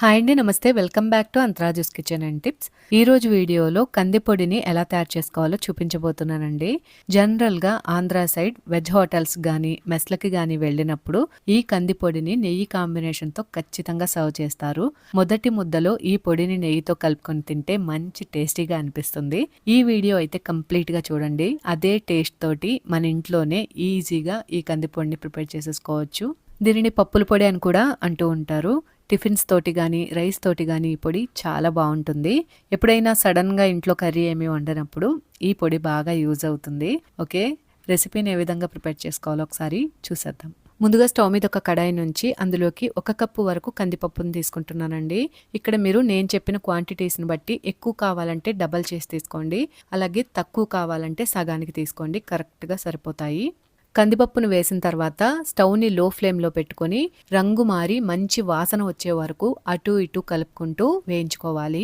Hi అండి నమస్తే. Welcome back to Antharaju's kitchen and tips. ఈ రోజు వీడియోలో కందిపొడిని ఎలా తయారు చేసుకోవాలో చూపించబోతున్నానండి. జనరల్గా ఆంధ్ర సైడ్ వెజ్ హోటల్స్ కానీ మెస్లకి కానీ వెళ్ళినప్పుడు ఈ కందిపొడిని నెయ్యి కాంబినేషన్తో ఖచ్చితంగా సర్వ్ చేస్తారు. మొదటి ముద్దలో ఈ పొడిని నెయ్యితో కలుపుకొని తింటే మంచి టేస్టీగా అనిపిస్తుంది. ఈ వీడియో అయితే కంప్లీట్గా చూడండి. అదే టేస్ట్ తోటి మన ఇంట్లోనే ఈజీగా ఈ కందిపొడిని ప్రిపేర్ చేసేసుకోవచ్చు. దీనిని పప్పుల పొడి అని కూడా అంటూ ఉంటారు. టిఫిన్స్ తోటి కానీ రైస్ తోటి కానీ ఈ పొడి చాలా బాగుంటుంది. ఎప్పుడైనా సడన్గా ఇంట్లో కర్రీ ఏమి వండినప్పుడు ఈ పొడి బాగా యూజ్ అవుతుంది. ఓకే? రెసిపీని ఏ విధంగా ప్రిపేర్ చేసుకోవాలో ఒకసారి చూసేద్దాం. ముందుగా స్టవ్ మీద ఒక కడాయి నుంచి అందులోకి ఒక కప్పు వరకు కందిపప్పును తీసుకుంటున్నానండి. ఇక్కడ మీరు నేను చెప్పిన క్వాంటిటీస్ని బట్టి ఎక్కువ కావాలంటే డబల్ చేసి తీసుకోండి. అలాగే తక్కువ కావాలంటే సగానికి తీసుకోండి. కరెక్ట్గా సరిపోతాయి. కందిపప్పును వేసిన తర్వాత స్టవ్ని లో ఫ్లేమ్లో పెట్టుకొని రంగు మారి మంచి వాసన వచ్చే వరకు అటు ఇటు కలుపుకుంటూ వేయించుకోవాలి.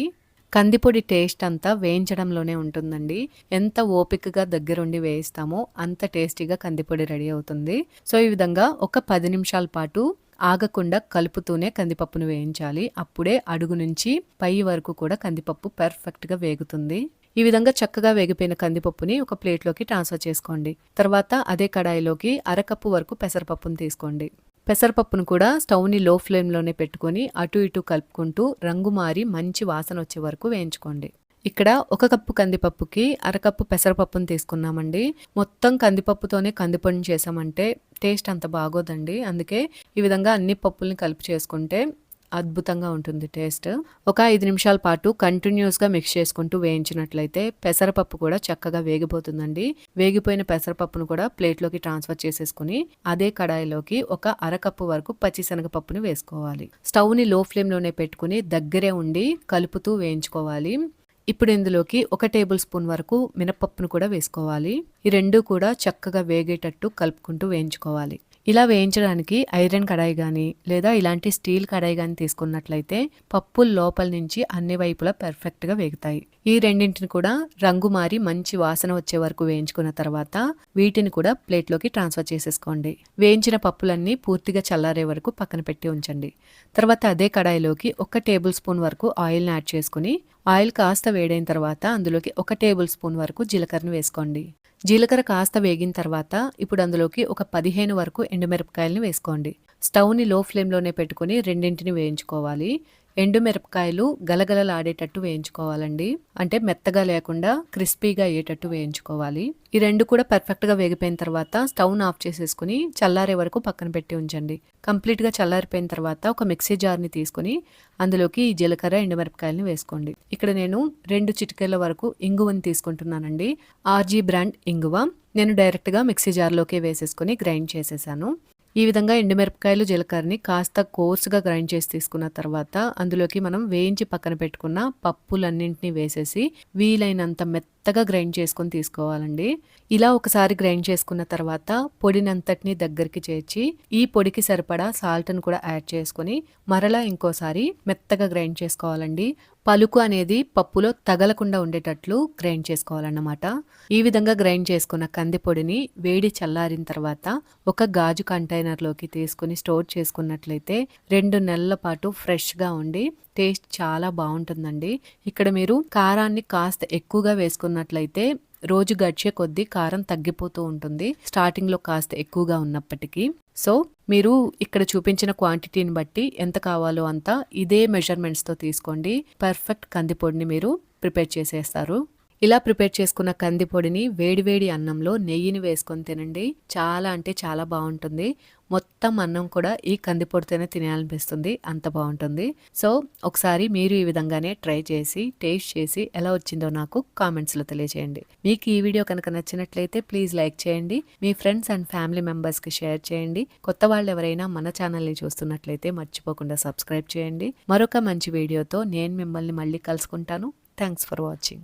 కందిపొడి టేస్ట్ అంతా వేయించడంలోనే ఉంటుందండి. ఎంత ఓపికగా దగ్గరుండి వేయిస్తామో అంత టేస్టీగా కందిపొడి రెడీ అవుతుంది. సో ఈ విధంగా ఒక పది నిమిషాల పాటు ఆగకుండా కలుపుతూనే కందిపప్పును వేయించాలి. అప్పుడే అడుగు నుంచి పై వరకు కూడా కందిపప్పు పర్ఫెక్ట్గా వేగుతుంది. ఈ విధంగా చక్కగా వేగిపోయిన కందిపప్పుని ఒక ప్లేట్లోకి ట్రాన్స్ఫర్ చేసుకోండి. తర్వాత అదే కడాయిలోకి అరకప్పు వరకు పెసరపప్పును తీసుకోండి. పెసరపప్పును కూడా స్టవ్ని లో ఫ్లేమ్లోనే పెట్టుకొని అటు ఇటు కలుపుకుంటూ రంగు మారి మంచి వాసన వచ్చే వరకు వేయించుకోండి. ఇక్కడ ఒక కప్పు కందిపప్పుకి అరకప్పు పెసరపప్పును తీసుకున్నామండి. మొత్తం కందిపప్పుతోనే కందిపొడిని చేసామంటే టేస్ట్ అంత బాగోదండి. అందుకే ఈ విధంగా అన్ని పప్పుల్ని కలిపి చేసుకుంటే అద్భుతంగా ఉంటుంది టేస్ట్. ఒక ఐదు నిమిషాల పాటు కంటిన్యూస్గా మిక్స్ చేసుకుంటూ వేయించినట్లయితే పెసరపప్పు కూడా చక్కగా వేగిపోతుందండి. వేగిపోయిన పెసరపప్పును కూడా ప్లేట్లోకి ట్రాన్స్ఫర్ చేసేసుకుని అదే కడాయిలోకి ఒక అరకప్పు వరకు పచ్చిశనగపప్పుని వేసుకోవాలి. స్టవ్ని లో ఫ్లేమ్లోనే పెట్టుకుని దగ్గరే ఉండి కలుపుతూ వేయించుకోవాలి. ఇప్పుడు ఇందులోకి ఒక టేబుల్ స్పూన్ వరకు మినపప్పును కూడా వేసుకోవాలి. ఈ రెండు కూడా చక్కగా వేగేటట్టు కలుపుకుంటూ వేయించుకోవాలి. ఇలా వేయించడానికి ఐరన్ కడాయి కానీ లేదా ఇలాంటి స్టీల్ కడాయి కానీ తీసుకున్నట్లయితే పప్పులు లోపల నుంచి అన్ని వైపులా పర్ఫెక్ట్గా వేగుతాయి. ఈ రెండింటిని కూడా రంగు మారి మంచి వాసన వచ్చే వరకు వేయించుకున్న తర్వాత వీటిని కూడా ప్లేట్లోకి ట్రాన్స్ఫర్ చేసేసుకోండి. వేయించిన పప్పులన్నీ పూర్తిగా చల్లారే వరకు పక్కన పెట్టి ఉంచండి. తర్వాత అదే కడాయిలోకి ఒక టేబుల్ స్పూన్ వరకు ఆయిల్ని యాడ్ చేసుకుని ఆయిల్ కాస్త వేడైన తర్వాత అందులోకి ఒక టేబుల్ స్పూన్ వరకు జీలకర్రను వేసుకోండి. జీలకర్ర కాస్త వేగిన తర్వాత ఇప్పుడు అందులోకి ఒక పదిహేను వరకు ఎండుమిరపకాయలని వేసుకోండి. స్టవ్ని లో ఫ్లేమ్లోనే పెట్టుకుని రెండింటిని వేయించుకోవాలి. ఎండుమిరపకాయలు గలగలలాడేటట్టు వేయించుకోవాలండి. అంటే మెత్తగా లేకుండా క్రిస్పీగా అయ్యేటట్టు వేయించుకోవాలి. ఈ రెండు కూడా పర్ఫెక్ట్గా వేగిపోయిన తర్వాత స్టవ్ను ఆఫ్ చేసేసుకుని చల్లారే వరకు పక్కన పెట్టి ఉంచండి. కంప్లీట్గా చల్లారిపోయిన తర్వాత ఒక మిక్సీ జార్ని తీసుకుని అందులోకి ఈ జీలకర్ర ఎండుమిరపకాయలని వేసుకోండి. ఇక్కడ నేను రెండు చిటికెల వరకు ఇంగువని తీసుకుంటున్నానండి. ఆర్జీ బ్రాండ్ ఇంగువ. నేను డైరెక్ట్గా మిక్సీ జార్లోకి వేసేసుకుని గ్రైండ్ చేసేసాను. ఈ విధంగా ఎండుమిరపకాయలు జీలకర్రని కాస్త కోర్సుగా గ్రైండ్ చేసి తీసుకున్న తర్వాత అందులోకి మనం వేయించి పక్కన పెట్టుకున్న పప్పులన్నింటినీ వేసేసి వీలైనంత మెత్తగా గ్రైండ్ చేసుకొని తీసుకోవాలండి. ఇలా ఒకసారి గ్రైండ్ చేసుకున్న తర్వాత పొడినంతటిని దగ్గరికి చేర్చి ఈ పొడికి సరిపడా సాల్ట్ని కూడా యాడ్ చేసుకొని మరలా ఇంకోసారి మెత్తగా గ్రైండ్ చేసుకోవాలండి. పలుకు అనేది పప్పులో తగలకుండా ఉండేటట్లు గ్రైండ్ చేసుకోవాలన్నమాట. ఈ విధంగా గ్రైండ్ చేసుకున్న కందిపొడిని వేడి చల్లారిన తర్వాత ఒక గాజు కంటైనర్లోకి తీసుకుని స్టోర్ చేసుకున్నట్లయితే రెండు నెలల పాటు ఫ్రెష్గా ఉండి టేస్ట్ చాలా బాగుంటుందండి. ఇక్కడ మీరు కారాన్ని కాస్త ఎక్కువగా వేసుకున్నట్లయితే రోజు గడిచే కొద్దీ కారం తగ్గిపోతూ ఉంటుంది. స్టార్టింగ్లో కాస్త ఎక్కువగా ఉన్నప్పటికీ. సో మీరు ఇక్కడ చూపించిన క్వాంటిటీని బట్టి ఎంత కావాలో అంత ఇదే మెజర్మెంట్స్తో తీసుకోండి. పర్ఫెక్ట్ కందిపొడిని మీరు ప్రిపేర్ చేసేస్తారు. ఇలా ప్రిపేర్ చేసుకున్న కందిపొడిని వేడివేడి అన్నంలో నెయ్యిని వేసుకొని తినండి. చాలా అంటే చాలా బాగుంటుంది. మొత్తం అన్నం కూడా ఈ కంది పొడితోనే తినాలనిపిస్తుంది. అంత బాగుంటుంది. సో ఒకసారి మీరు ఈ విధంగానే ట్రై చేసి టేస్ట్ చేసి ఎలా వచ్చిందో నాకు కామెంట్స్లో తెలియజేయండి మీకు ఈ వీడియో కనుక నచ్చినట్లయితే ప్లీజ్ లైక్ చేయండి. మీ ఫ్రెండ్స్ అండ్ ఫ్యామిలీ మెంబర్స్కి షేర్ చేయండి. కొత్త వాళ్ళు ఎవరైనా మన ఛానల్ని చూస్తున్నట్లయితే మర్చిపోకుండా సబ్స్క్రైబ్ చేయండి. మరొక మంచి వీడియోతో నేను మిమ్మల్ని మళ్ళీ కలుసుకుంటాను. Thanks for watching.